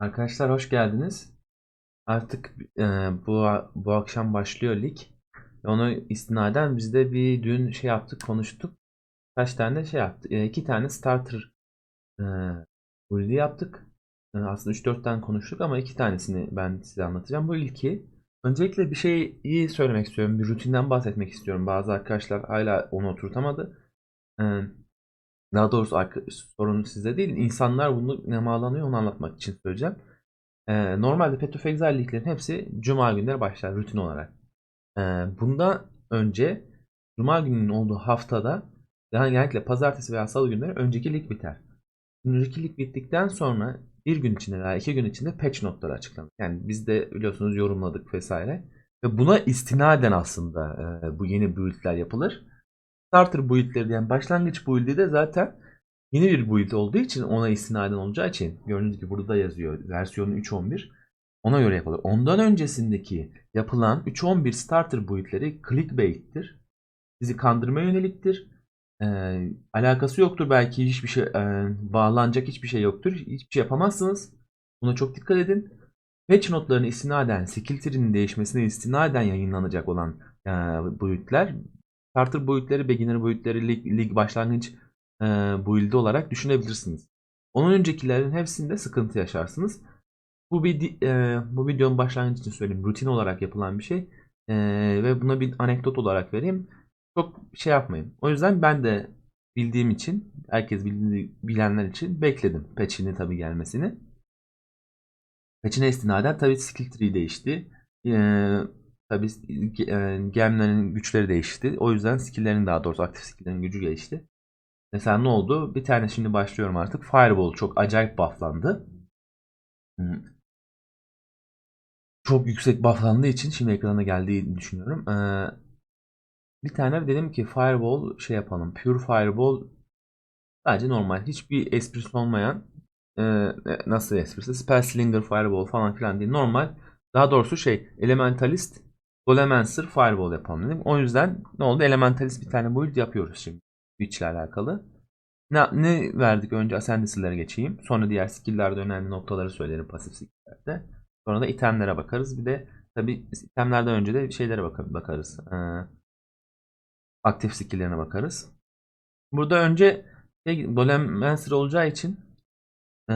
Arkadaşlar hoş geldiniz. Artık e, bu bu akşam başlıyor lig. Ona istinaden biz de bir dün şey yaptık, konuştuk. Kaç tane şey yaptık? E, iki tane starter e, yaptık. E, aslında 3-4 tane konuştuk ama iki tanesini ben size anlatacağım. Bu ilki. Öncelikle bir şeyi söylemek istiyorum. Bir rutinden bahsetmek istiyorum. Bazı arkadaşlar hala onu oturtamadı. E, daha doğrusu sorun sizde değil. İnsanlar bunu ne bağlanıyor onu anlatmak için söyleyeceğim. Ee, normalde Path liglerin hepsi Cuma günleri başlar rutin olarak. Ee, bundan önce Cuma gününün olduğu haftada yani genellikle pazartesi veya salı günleri önceki lig biter. Önceki lig bittikten sonra bir gün içinde veya iki gün içinde patch notları açıklanır. Yani biz de biliyorsunuz yorumladık vesaire. Ve buna istinaden aslında e, bu yeni build'ler yapılır. Starter build'leri diyen başlangıç build'i de zaten yeni bir build olduğu için ona istinaden olacağı için gördüğünüz gibi burada yazıyor versiyonu 3.11 ona göre yapılır. Ondan öncesindeki yapılan 3.11 starter build'leri clickbait'tir. Sizi kandırmaya yöneliktir. Ee, alakası yoktur belki hiçbir şey e, bağlanacak hiçbir şey yoktur. Hiçbir şey yapamazsınız. Buna çok dikkat edin. Patch notlarını istinaden, skill tree'nin değişmesine istinaden yayınlanacak olan e, build'ler starter boyutları, beginner boyutları, lig, lig başlangıç e, build'i olarak düşünebilirsiniz. Onun öncekilerin hepsinde sıkıntı yaşarsınız. Bu bir e, bu videonun başlangıcı için söyleyeyim. Rutin olarak yapılan bir şey. E, ve buna bir anekdot olarak vereyim. Çok şey yapmayın. O yüzden ben de bildiğim için, herkes bildiğini bilenler için bekledim patch'inin tabii gelmesini. Patch'ine istinaden tabii skill tree değişti. E, tabii e, gemlerin güçleri değişti. O yüzden skill'lerin daha doğrusu aktif skill'lerin gücü değişti. Mesela ne oldu? Bir tane şimdi başlıyorum artık. Fireball çok acayip bufflandı. Çok yüksek bufflandığı için şimdi ekrana geldiğini düşünüyorum. Bir tane dedim ki Fireball şey yapalım. Pure Fireball sadece normal. Hiçbir esprisi olmayan e, nasıl esprisi? Spell Slinger Fireball falan filan değil. Normal. Daha doğrusu şey Elementalist Golemancer Fireball yapalım dedim. O yüzden ne oldu? Elementalist bir tane build yapıyoruz şimdi. Witch ile alakalı. Ne, ne verdik? Önce Ascendancy'lere geçeyim. Sonra diğer skill'lerde önemli noktaları söylerim pasif skill'lerde. Sonra da itemlere bakarız. Bir de tabi itemlerden önce de şeylere bak bakarız. Ee, aktif skill'lerine bakarız. Burada önce şey, Golemancer olacağı için e,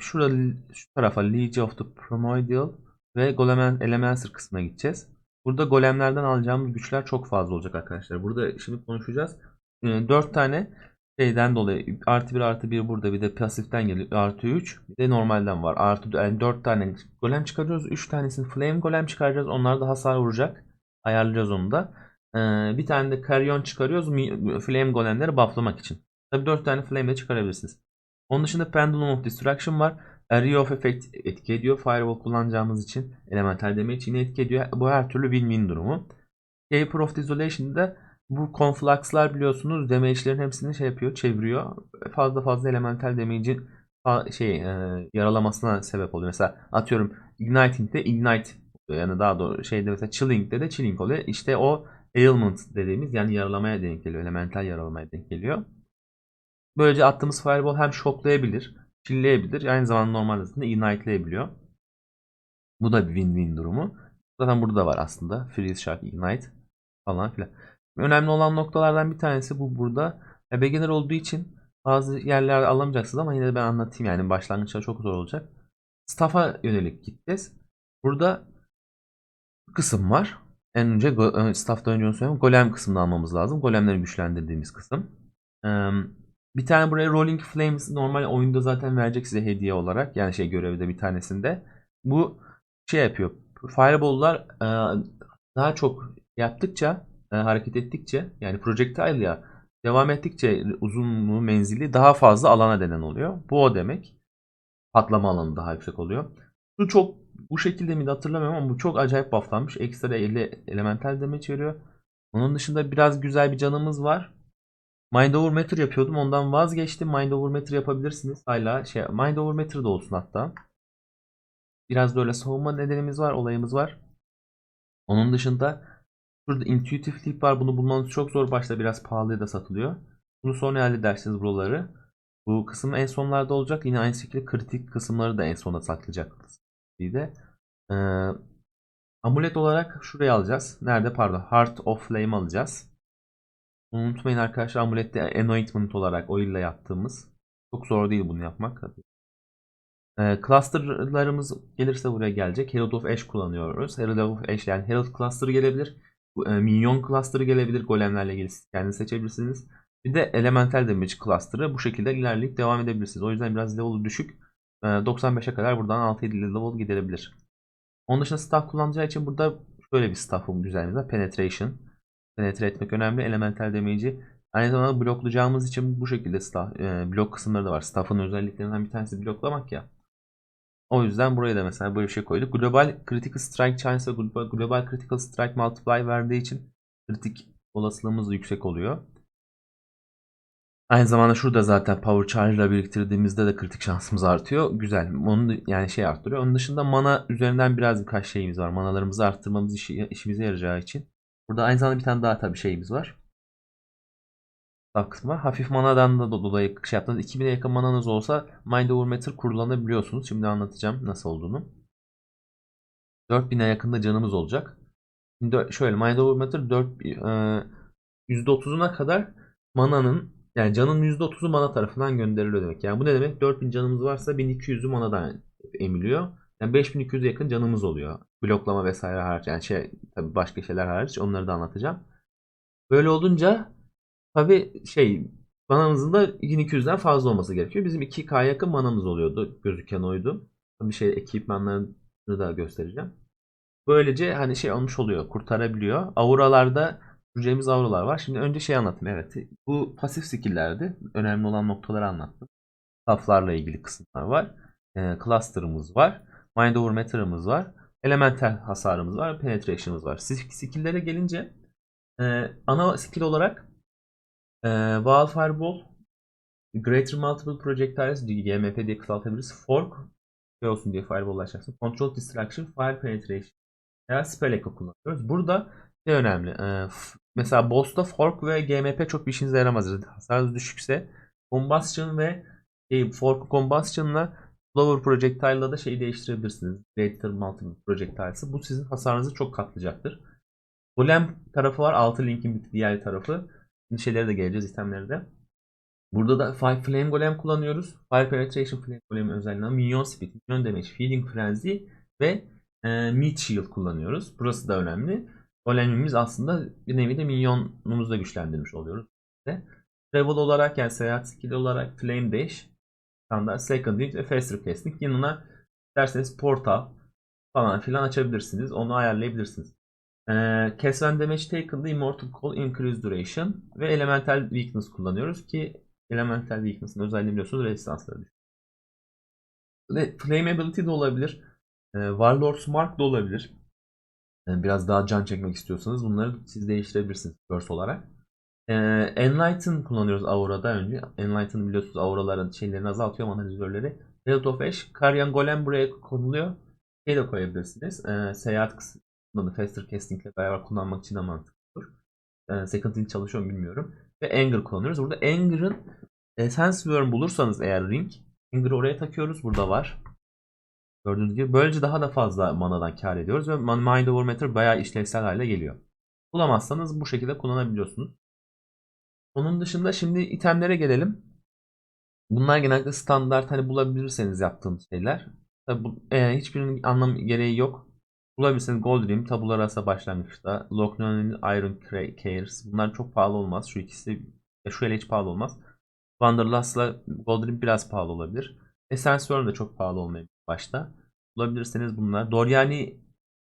şurada şu tarafa Legion of the Primordial ve Golem Elemencer kısmına gideceğiz. Burada golemlerden alacağımız güçler çok fazla olacak arkadaşlar. Burada şimdi konuşacağız. E, 4 tane şeyden dolayı artı 1 artı 1 burada bir de pasiften geliyor artı 3 bir de normalden var. Artı yani 4 tane golem çıkarıyoruz 3 tanesini flame golem çıkaracağız onlar da hasar vuracak. Ayarlayacağız onu da. Ee, bir tane de karyon çıkarıyoruz flame golemleri bufflamak için. Tabi 4 tane flame de çıkarabilirsiniz. Onun dışında pendulum of destruction var area of effect etki ediyor firewall kullanacağımız için elemental damage yine etki ediyor bu her türlü win-win durumu Caper of Desolation'da bu conflux'lar biliyorsunuz damage'lerin hepsini şey yapıyor, çeviriyor. Fazla fazla elemental damage'in şey e, yaralamasına sebep oluyor. Mesela atıyorum Igniting'de Ignite oluyor. Yani daha doğru şeyde mesela Chilling'de de Chilling oluyor. İşte o ailment dediğimiz yani yaralamaya denk geliyor. Elemental yaralamaya denk geliyor. Böylece attığımız fireball hem şoklayabilir, chillleyebilir. Aynı zamanda normal hızında ignite'leyebiliyor. Bu da bir win-win durumu. Zaten burada da var aslında. Freeze Shark Ignite falan filan. Önemli olan noktalardan bir tanesi bu burada. E, beginner olduğu için bazı yerlerde alamayacaksınız ama yine de ben anlatayım yani başlangıçta çok zor olacak. Staff'a yönelik gideceğiz. Burada kısım var. En önce e, staff'tan önce onu söyleyeyim. Golem kısmını almamız lazım. Golemleri güçlendirdiğimiz kısım. Bir tane buraya Rolling Flames normal oyunda zaten verecek size hediye olarak. Yani şey görevde bir tanesinde. Bu şey yapıyor. Fireball'lar e, daha çok yaptıkça e, hareket ettikçe yani projectile ya devam ettikçe uzunluğu menzili daha fazla alana denen oluyor. Bu o demek. Patlama alanı daha yüksek oluyor. Bu çok bu şekilde miydi hatırlamıyorum ama bu çok acayip bufflanmış. Ekstra 50 elemental damage veriyor. Onun dışında biraz güzel bir canımız var. Mind over matter yapıyordum. Ondan vazgeçtim. Mind over matter yapabilirsiniz. Hala şey mind over matter da olsun hatta. Biraz böyle savunma nedenimiz var, olayımız var. Onun dışında Şurada intuitive tip var. Bunu bulmanız çok zor. Başta biraz pahalıya da satılıyor. Bunu sonra halledersiniz buraları. Bu kısım en sonlarda olacak. Yine aynı şekilde kritik kısımları da en sona saklayacak. Bir de ee, amulet olarak şuraya alacağız. Nerede? Pardon. Heart of Flame alacağız. Unutmayın arkadaşlar. Amulette anointment olarak oil ile yaptığımız. Çok zor değil bunu yapmak. Ee, clusterlarımız gelirse buraya gelecek. Herald of Ash kullanıyoruz. Herald of Ash yani Herald cluster gelebilir. E, Minyon cluster'ı gelebilir. Golemlerle ilgili kendiniz seçebilirsiniz. Bir de Elemental Damage cluster'ı bu şekilde ilerleyip devam edebilirsiniz. O yüzden biraz level'ı düşük. Ee, 95'e kadar buradan 6-7 level gidebilir. Onun dışında staff kullanacağı için burada şöyle bir staff'ım güzel var. Penetration. Penetre etmek önemli. Elemental damage'i aynı zamanda bloklayacağımız için bu şekilde staff, e, blok kısımları da var. Staff'ın özelliklerinden bir tanesi bloklamak ya. O yüzden buraya da mesela böyle bir şey koyduk. Global Critical Strike Chance Global, Global Critical Strike Multiply verdiği için kritik olasılığımız yüksek oluyor. Aynı zamanda şurada zaten Power Charge ile biriktirdiğimizde de kritik şansımız artıyor. Güzel. Onu yani şey arttırıyor. Onun dışında mana üzerinden biraz birkaç şeyimiz var. Manalarımızı arttırmamız işi, işimize yarayacağı için. Burada aynı zamanda bir tane daha tabii şeyimiz var. Daha kısmı var. Hafif manadan da dolayı şey yaptığınız 2000'e yakın mananız olsa Mind Over Matter kullanabiliyorsunuz. Şimdi anlatacağım nasıl olduğunu. 4000'e yakında canımız olacak. Şimdi şöyle Mind Over Matter 4 e, %30'una kadar mananın yani canın %30'u mana tarafından gönderiliyor demek. Yani bu ne demek? 4000 canımız varsa 1200'ü manadan emiliyor. Yani 5200'e yakın canımız oluyor. Bloklama vesaire hariç. Yani şey tabii başka şeyler hariç onları da anlatacağım. Böyle olunca tabii şey manamızın da 1200'den fazla olması gerekiyor. Bizim 2K yakın manamız oluyordu. Gözüken oydu. Bir şey ekipmanlarını da göstereceğim. Böylece hani şey olmuş oluyor. Kurtarabiliyor. Auralarda Göreceğimiz avrolar var. Şimdi önce şey anlatayım. Evet. Bu pasif skill'lerdi. Önemli olan noktaları anlattım. Saflarla ilgili kısımlar var. E, cluster'ımız var. Mind over matter'ımız var. Elemental hasarımız var. Penetration'ımız var. Skill'lere gelince e, ana skill olarak e, Wall Fireball Greater Multiple Projectiles GMP diye kısaltabiliriz. Fork şey olsun diye Fireball açacaksın. Control Distraction, Fire Penetration veya Spell Echo kullanıyoruz. Burada ne önemli? E, Mesela Boss'ta Fork ve GMP çok bir işinize yaramaz. Hasarınız düşükse Combustion ve şey, Fork Combustion'la Flower Projectile'la da şeyi değiştirebilirsiniz. Greater Multiple Projectiles'ı. Bu sizin hasarınızı çok katlayacaktır. Golem tarafı var. Altı linkin bir diğer tarafı. Şimdi şeylere de geleceğiz itemlere de. Burada da Fire Flame Golem kullanıyoruz. Fire Penetration Flame Golem özelliğinden Minyon Speed, Minyon Damage, Feeling Frenzy ve e, Meat Shield kullanıyoruz. Burası da önemli. Golemimiz aslında bir nevi de minyonumuzu da güçlendirmiş oluyoruz. Travel olarak yani seyahat skill olarak Flame Dash, standart Second Wind ve Faster Casting yanına isterseniz Portal falan filan açabilirsiniz. Onu ayarlayabilirsiniz. Ee, Kesven Damage Taken'da Immortal Call Increase Duration ve Elemental Weakness kullanıyoruz ki Elemental Weakness'ın özelliğini biliyorsunuz resistansları düşüyor. Ve Flame Ability de olabilir. Ee, Warlord's Mark da olabilir. Yani biraz daha can çekmek istiyorsanız bunları siz değiştirebilirsiniz curse olarak. Ee, Enlighten kullanıyoruz Aura'da önce. Enlighten biliyorsunuz Aura'ların şeylerini azaltıyor analizörleri. Herald of Ash, Karyan Golem buraya konuluyor. Şey de koyabilirsiniz. Ee, seyahat kısmını Faster Casting ile beraber kullanmak için de mantıklıdır. Ee, Second Wind çalışıyor mu bilmiyorum. Ve Anger kullanıyoruz. Burada Anger'ın e, Sense Worm bulursanız eğer Ring, Anger'ı oraya takıyoruz. Burada var. Gördüğünüz gibi böylece daha da fazla manadan kar ediyoruz ve Mind Over Matter bayağı işlevsel hale geliyor. Bulamazsanız bu şekilde kullanabiliyorsunuz. Onun dışında şimdi itemlere gelelim. Bunlar genellikle standart hani bulabilirseniz yaptığınız şeyler. Tabi bu, e, hiçbirinin anlam gereği yok. Bulabilirseniz Gold Rim, Tabula Rasa başlangıçta, Locknon'un Iron Cares. Bunlar çok pahalı olmaz. Şu ikisi, e, şu ele hiç pahalı olmaz. Wanderlust'la Gold Rim biraz pahalı olabilir. Worm de çok pahalı olmayabilir başta. Bulabilirseniz bunlar. Doryani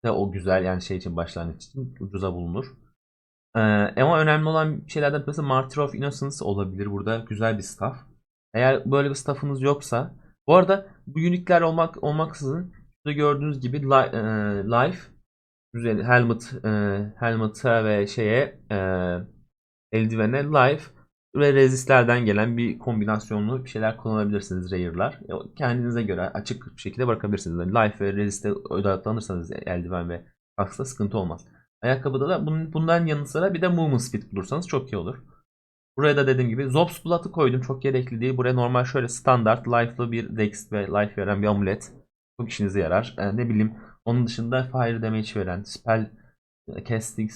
de o güzel yani şey için başlangıç için ucuza bulunur. Ee, ama önemli olan şeylerden mesela Martyr of Innocence olabilir. Burada güzel bir staff. Eğer böyle bir staffınız yoksa bu arada bu unique'ler olmak olmaksızın şurada gördüğünüz gibi li, e, life güzel helmet e, helmet'a ve şeye e, eldivene life ve rezistlerden gelen bir kombinasyonlu bir şeyler kullanabilirsiniz Rare'lar. Kendinize göre açık bir şekilde bırakabilirsiniz. Yani life ve resiste odaklanırsanız eldiven ve kaskta sıkıntı olmaz. Ayakkabıda da bundan yanı sıra bir de movement speed bulursanız çok iyi olur. Buraya da dediğim gibi Zops Blood'ı koydum. Çok gerekli değil. Buraya normal şöyle standart life'lı bir Dex ve life veren bir amulet. Çok işinize yarar. Ee, ne bileyim onun dışında fire damage veren, spell e, casting,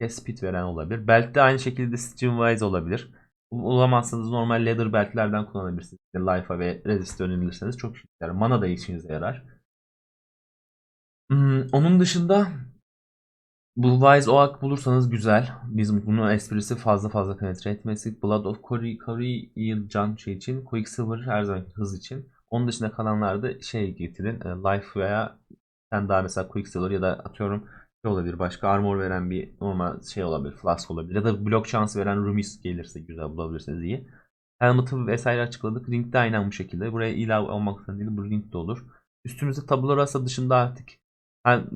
cast speed veren olabilir. Belt de aynı şekilde Streamwise olabilir. Bulamazsanız normal leather beltlerden kullanabilirsiniz. Life'a ve resist'e yönelirseniz çok işinize yarar. Mana da işinize yarar. Hmm, onun dışında bu Wise Oak bulursanız güzel. Biz bunun esprisi fazla fazla penetre etmesi. Blood of Cory, Cory Can şey için. Quicksilver her zaman hız için. Onun dışında kalanlarda şey getirin. e, Life veya sen daha mesela Quicksilver ya da atıyorum şey olabilir. Başka armor veren bir normal şey olabilir. Flask olabilir. Ya da blok şansı veren Rumis gelirse güzel bulabilirsiniz iyi. Helmet'ı vesaire açıkladık. Ring de aynen bu şekilde. Buraya ilave olmak zorunda değil. Bu ring de olur. Üstümüzde tabula rasa dışında artık ben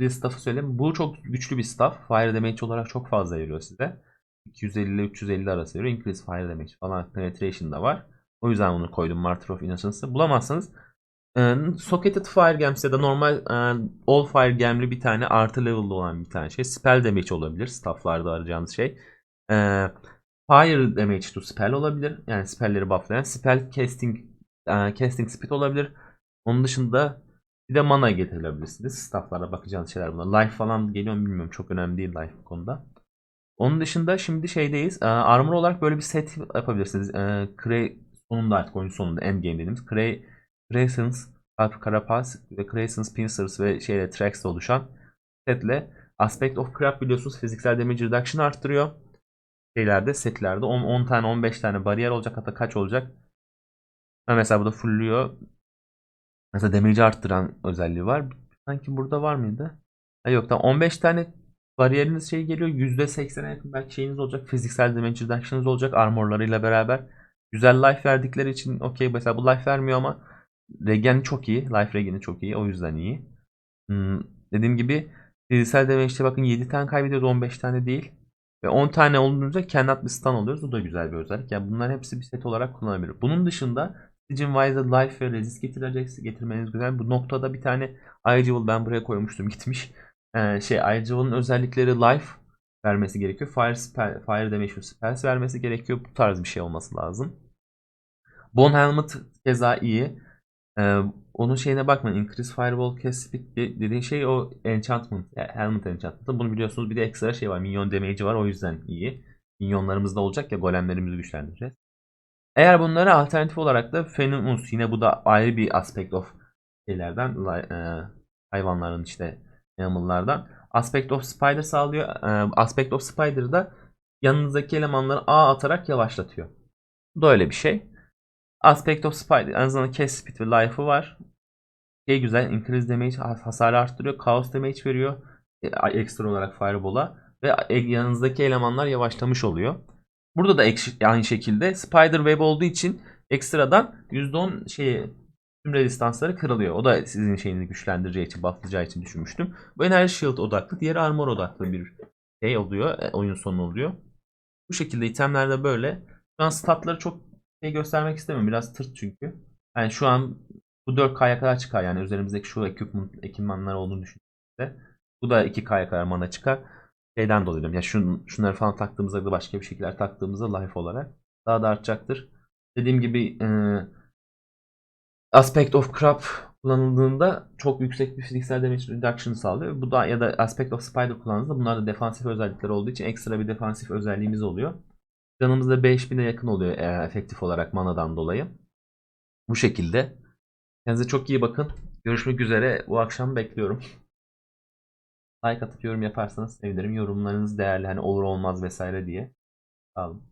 e, staff'ı söyleyeyim. Bu çok güçlü bir staff. Fire damage olarak çok fazla veriyor size. 250 ile 350 arası veriyor. Increase fire damage falan penetration da var. O yüzden bunu koydum Martyr of Innocence'ı. Bulamazsanız e, Socketed Fire Gems ya da normal e, All Fire Gem'li bir tane artı level'da olan bir tane şey. Spell damage olabilir. Staff'larda arayacağınız şey. E, fire damage to spell olabilir. Yani spellleri bufflayan. Spell casting e, casting speed olabilir. Onun dışında bir de mana getirebilirsiniz. Staff'lara bakacağınız şeyler bunlar. Life falan geliyor mu bilmiyorum. Çok önemli değil life bu konuda. Onun dışında şimdi şeydeyiz. Ee, armor olarak böyle bir set yapabilirsiniz. Ee, Cray sonunda artık oyun sonunda endgame dediğimiz Cray, Crescent, Alp Carapaz ve Crescent Pincers ve şeyle Trax'te oluşan setle Aspect of Crab biliyorsunuz fiziksel damage reduction arttırıyor. Şeylerde setlerde 10, 10 tane 15 tane bariyer olacak hatta kaç olacak? Mesela bu da fullüyor. Mesela damage'i arttıran özelliği var. Sanki burada var mıydı? Ha yok tamam 15 tane bariyeriniz şey geliyor. %80'e yakın belki şeyiniz olacak. Fiziksel damage reduction'ınız olacak armorlarıyla beraber. Güzel life verdikleri için okey. Mesela bu life vermiyor ama regen çok iyi. Life regen'i çok iyi. O yüzden iyi. Hmm, dediğim gibi fiziksel damage'de bakın 7 tane kaybediyoruz 15 tane değil. Ve 10 tane olduğunca cannot bir stun oluyoruz. O da güzel bir özellik. Yani bunların hepsi bir set olarak kullanılabilir. Bunun dışında Sigin Wise'a Life ve Resist getireceksin. Getirmeniz güzel. Bu noktada bir tane Icevil ben buraya koymuştum gitmiş. Ee, şey Icevil'ın özellikleri Life vermesi gerekiyor. Fire, spell, fire damage spells vermesi gerekiyor. Bu tarz bir şey olması lazım. Bone Helmet keza iyi. Ee, onun şeyine bakmayın. Increase Fireball Cast Speed dediğin şey o enchantment. Yani helmet enchantment. Bunu biliyorsunuz bir de ekstra şey var. Minyon damage'i var o yüzden iyi. Minyonlarımız da olacak ya golemlerimizi güçlendireceğiz. Eğer bunlara alternatif olarak da Fenimus yine bu da ayrı bir aspect of şeylerden e, hayvanların işte animal'lardan aspect of spider sağlıyor. E, aspect of spider da yanınızdaki elemanları A atarak yavaşlatıyor. Bu da öyle bir şey. Aspect of spider en azından cast speed ve life'ı var. Şey güzel increase damage hasarı arttırıyor. Chaos damage veriyor. E, ekstra olarak fireball'a ve yanınızdaki elemanlar yavaşlamış oluyor. Burada da aynı şekilde Spider Web olduğu için ekstradan %10 şeyi tüm rezistansları kırılıyor. O da sizin şeyinizi güçlendireceği için, bufflayacağı için düşünmüştüm. Bu Energy Shield odaklı, diğer armor odaklı bir şey oluyor. e, Oyun sonu oluyor. Bu şekilde itemlerde böyle. Şu an statları çok şey göstermek istemiyorum. Biraz tırt çünkü. Yani şu an bu 4K'ya kadar çıkar. Yani üzerimizdeki şu ekipmanlar olduğunu düşündüğümüzde. Bu da 2K'ya kadar mana çıkar şeyden dolayı diyorum. Ya şun, şunları falan taktığımızda da başka bir şekilde taktığımızda life olarak daha da artacaktır. Dediğim gibi e, Aspect of Crab kullanıldığında çok yüksek bir fiziksel damage reduction sağlıyor. Bu da ya da Aspect of Spider kullandığınızda bunlar da defansif özellikler olduğu için ekstra bir defansif özelliğimiz oluyor. Canımız da 5000'e yakın oluyor e, efektif olarak manadan dolayı. Bu şekilde. Kendinize çok iyi bakın. Görüşmek üzere. Bu akşam bekliyorum. Like atıp yorum yaparsanız sevinirim. Yorumlarınız değerli. Hani olur olmaz vesaire diye. Sağ olun.